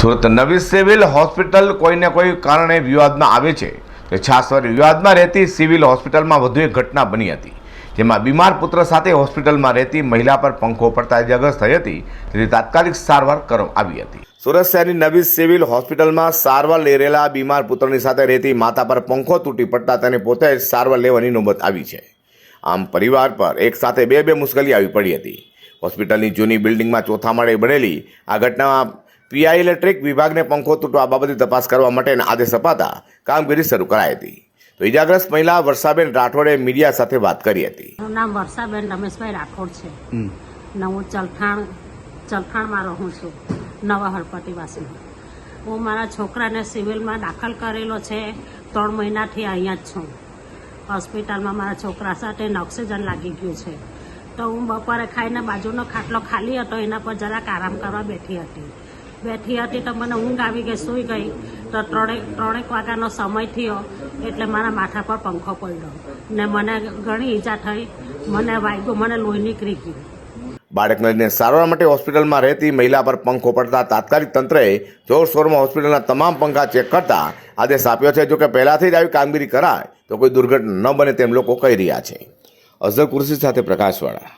સુરત નવી civil hospital કોઈને કોઈ કારણે વિવાદમાં આવે છે. તો છાસવર વિવાદમાં રહેતી સિવિલ હોસ્પિટલમાં વધુ એક ઘટના બની હતી, જેમાં બીમાર પુત્ર સાથે હોસ્પિટલમાં રહેતી મહિલા પર પંખો પડતા ઇજાગ્રસ્ત થઈ હતી. તેથી તાત્કાલિક સારવાર કરવામાં આવી હતી. સુરત શહેરની નવી સિવિલ હોસ્પિટલમાં સારવાર લઈ રહેલા બીમાર પુત્રની સાથે રહેતી માતા પર પંખો તૂટી પડતા તેને પોતે જ સારવાર લેવાની નોબત આવી છે. આમ પરિવાર પર એક સાથે બે બે મુશ્કેલી આવી પડી હતી. હોસ્પિટલની જૂની બિલ્ડિંગમાં ચોથા માળે બનેલી આ ઘટનામાં પીઆઈ ઇલેક્ટ્રિક વિભાગને પંખો તૂટવા બાબતે તપાસ કરવા માટેના આદેશ અપાતા કામગીરી શરૂ કરાઈ હતી. તો ઇજાગ્રસ્ત મહિલા વર્ષાબેન રાઠોડે મીડિયા સાથે વાત કરી હતી. મારું નામ વર્ષાબેન રમેશભાઈ રાઠોડ છે. ને હું ચલથાણ ચલથાણમાં રહું છું. નવા હળપટ્ટીવાસીમાં હું મારા છોકરાને સિવિલમાં દાખલ કરેલો છે. ત્રણ મહિનાથી અહીંયા જ છું. હોસ્પિટલમાં મારા છોકરા સાથે ઓક્સિજન લાગી ગયું છે. તો હું બપોરે ખાઈને બાજુનો ખાટલો ખાલી હતો એના પર જરાક આરામ કરવા બેઠી હતી. બેઠી હતી તો મને ઊંઘ આવી ગઈ, સૂઈ ગઈ. તો ત્રણેક ત્રણેક વાગ્યાનો સમય થયો એટલે મારા માથા પર પંખો પડ્યો ને મને ઘણી ઈજા થઈ. મને વાગ્યું, મને લોહી નીકળી ગયું. બાળકને લઈને સારવાર માટે હોસ્પિટલમાં રહેતી મહિલા પર પંખો પડતા તાત્કાલિક તંત્રએ જોરશોરમાં હોસ્પિટલના તમામ પંખા ચેક કરતા આદેશ આપ્યો છે. જો કે પહેલાંથી જ આવી કામગીરી કરાય તો કોઈ દુર્ઘટના ન બને તેમ લોકો કહી રહ્યા છે. અઝર કુર્સી સાથે પ્રકાશવાળા.